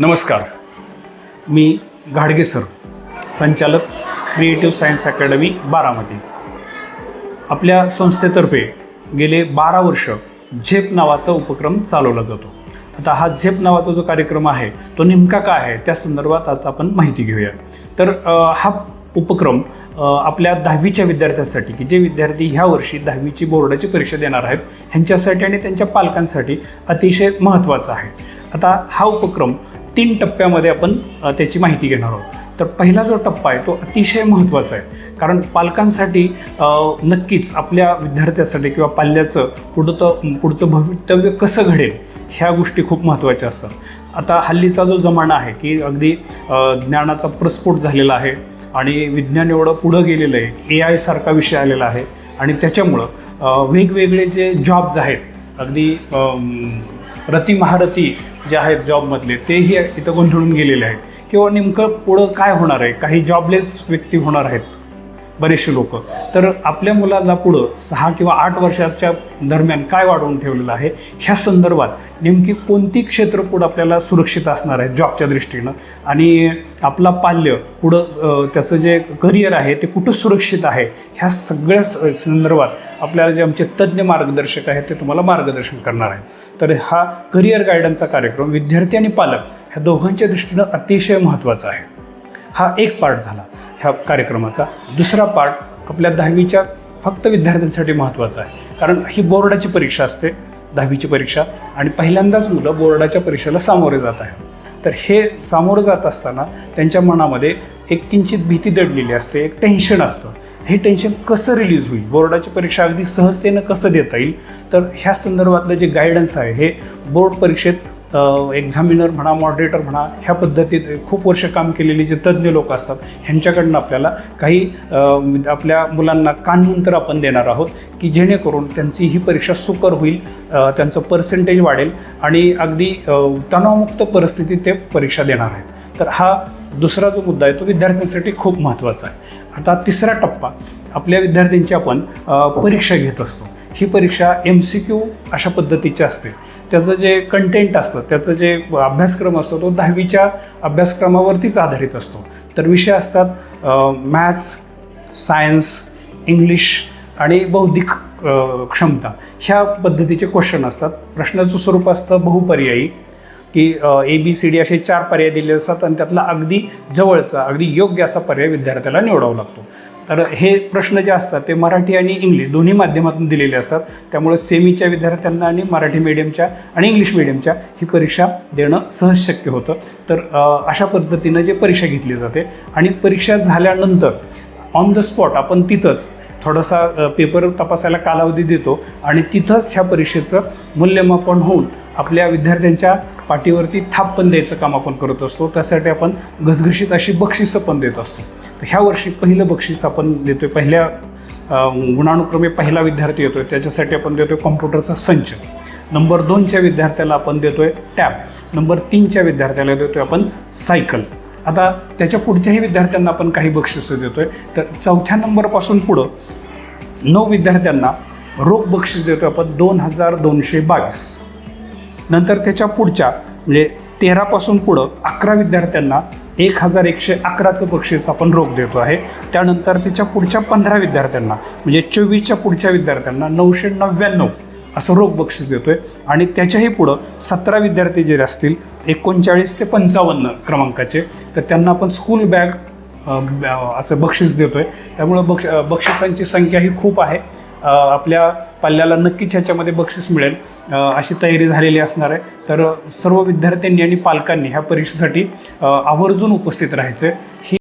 नमस्कार. मी घाडगे सर संचालक क्रिएटिव्ह सायन्स अकॅडमी बारामती. आपल्या संस्थेतर्फे गेले बारा वर्ष झेप नावाचा उपक्रम चालवला जातो. आता हा झेप नावाचा जो कार्यक्रम आहे तो नेमका काय आहे त्या संदर्भात आता आपण माहिती घेऊया. तर हा उपक्रम आपल्या दहावीच्या विद्यार्थ्यांसाठी की जे विद्यार्थी ह्या वर्षी दहावीची बोर्डाची परीक्षा देणार आहेत ह्यांच्यासाठी आणि त्यांच्या पालकांसाठी अतिशय महत्त्वाचा आहे. आता हा उपक्रम तीन टप्प्यामध्ये आपण त्याची माहिती घेणार आहोत. तर पहिला जो टप्पा आहे तो अतिशय महत्त्वाचा आहे. कारण पालकांसाठी नक्कीच आपल्या विद्यार्थ्यासाठी किंवा पाल्याचं पुढं पुढचं भवितव्य कसं घडेल ह्या गोष्टी खूप महत्त्वाच्या असतात. आता हल्लीचा जो जमाना आहे की अगदी ज्ञानाचा प्रस्फोट झालेला आहे आणि विज्ञान एवढं पुढं गेलेलं आहे ए आयसारखा विषय आलेला आहे आणि त्याच्यामुळं वेगवेगळे जे जॉब्स आहेत अगदी रती महारथी जे आहेत जॉबमधले तेही इथं गोंधळून गेलेले आहेत. किंवा नेमकं पुढं काय होणार आहे? काही जॉबलेस व्यक्ती होणार आहेत. बरेचसे लोक. तर आपल्या मुलाला पुढं सहा किंवा आठ वर्षाच्या दरम्यान काय वाढवून ठेवलेलं आहे? ह्या संदर्भात नेमकी कोणती क्षेत्र पुढं आपल्याला सुरक्षित असणार आहे जॉबच्या दृष्टीनं? आणि आपला पाल्य पुढं त्याचं जे करिअर आहे ते कुठं सुरक्षित आहे? ह्या सगळ्या स- संदर्भात आपल्याला जे आमचे तज्ज्ञ मार्गदर्शक आहेत ते तुम्हाला मार्गदर्शन करणार आहेत. तर हा करिअर गायडन्सचा कार्यक्रम विद्यार्थी आणि पालक ह्या दोघांच्या दृष्टीनं अतिशय महत्त्वाचा आहे. हा एक पार्ट झाला. ह्या कार्यक्रमाचा. दुसरा पार्ट आपल्या दहावीच्या फक्त विद्यार्थ्यांसाठी महत्त्वाचा आहे. कारण ही बोर्डाची परीक्षा असते दहावीची परीक्षा. आणि पहिल्यांदाच मुलं बोर्डाच्या परीक्षेला सामोरे जात आहेत. तर हे सामोरं जात असताना त्यांच्या मनामध्ये एक किंचित भीती दडलेली असते एक टेन्शन असतं. हे टेन्शन कसं रिलीज होईल? बोर्डाची परीक्षा अगदी सहजतेनं कसं देता येईल? तर ह्या संदर्भातलं जे गायडन्स आहे हे बोर्ड परीक्षेत एक्झामिनर म्हणा मॉडरेटर म्हणा ह्या पद्धतीत खूप वर्ष काम केलेले जे तज्ज्ञ लोक असतात ह्यांच्याकडनं आपल्याला काही म्हणजे आपल्या मुलांना कानमंत्र आपण देणार आहोत की जेणेकरून त्यांची ही परीक्षा सुकर होईल त्यांचं पर्सेंटेज वाढेल आणि अगदी तणावमुक्त परिस्थितीत ते परीक्षा देणार आहेत. तर हा दुसरा जो मुद्दा आहे तो विद्यार्थ्यांसाठी खूप महत्त्वाचा आहे. आता तिसरा टप्पा आपल्या विद्यार्थ्यांची आपण परीक्षा घेत असतो. ही परीक्षा एम सी क्यू अशा पद्धतीची असते. त्याचं जे कंटेंट असतं त्याचं जे अभ्यासक्रम असतो तो दहावीच्या अभ्यासक्रमावरतीच आधारित असतो. तर विषय असतात मॅथ्स सायन्स इंग्लिश आणि बौद्धिक क्षमता. ह्या पद्धतीचे क्वेश्चन असतात. प्रश्नाचं स्वरूप असतं बहुपर्यायी. की ए बी सी डी असे चार पर्याय दिले असतात आणि त्यातला अगदी जवळचा अगदी योग्य असा पर्याय विद्यार्थ्याला निवडावा लागतो. तर हे प्रश्न जे असतात ते मराठी आणि इंग्लिश दोन्ही माध्यमातून दिलेले असतात. त्यामुळे सेमीच्या विद्यार्थ्यांना आणि मराठी मीडियमच्या आणि इंग्लिश मीडियमच्या ही परीक्षा देणं सहज शक्य होतं. तर अशा पद्धतीनं जे परीक्षा घेतली जाते आणि परीक्षा झाल्यानंतर ऑन द स्पॉट आपण तिथंच थोडासा पेपर तपासायला कालावधी देतो आणि तिथंच ह्या परीक्षेचं मूल्यमापन होऊन आपल्या विद्यार्थ्यांच्या पाठीवरती थाप पण द्यायचं काम आपण करत असतो. त्यासाठी आपण घसघशीत अशी बक्षिसं पण देत असतो. तर ह्या वर्षी पहिलं बक्षीस आपण देतो आहे पहिल्या गुणानुक्रमे पहिला विद्यार्थी येतो आहे त्याच्यासाठी आपण देतो आहे कॉम्प्युटरचा संच. नंबर दोनच्या विद्यार्थ्याला आपण देतो आहे टॅब. नंबर तीनच्या विद्यार्थ्याला देतो आहे आपण सायकल. आता त्याच्या पुढच्याही विद्यार्थ्यांना आपण काही बक्षिसं आहे तर चौथ्या नंबरपासून पुढं नऊ विद्यार्थ्यांना रोख बक्षीस देतोय आपण दोन हजार दोनशे बावीस. नंतर त्याच्या पुढच्या म्हणजे तेरापासून पुढं अकरा विद्यार्थ्यांना एक हजार एकशे अकराचं बक्षीस आपण रोख देतो आहे. त्यानंतर त्याच्या पुढच्या पंधरा विद्यार्थ्यांना म्हणजे चोवीसच्या पुढच्या विद्यार्थ्यांना नऊशे नव्याण्णव असं रोख बक्षीस देतोय. आणि त्याच्याही पुढं सतरा विद्यार्थी जे असतील एकोणचाळीस ते पंचावन्न क्रमांकाचे तर त्यांना आपण स्कूल बॅग असं बक्षीस देतोय. त्यामुळं बक्ष बक्षिसांची संख्या ही खूप आहे. आपल्या पाल्याला नक्कीच ह्याच्यामध्ये बक्षीस मिळेल. अशी तयारी झालेली असणार आहे. तर सर्व विद्यार्थ्यांनी आणि पालकांनी ह्या परीक्षेसाठी आवर्जून उपस्थित राहायचं. ही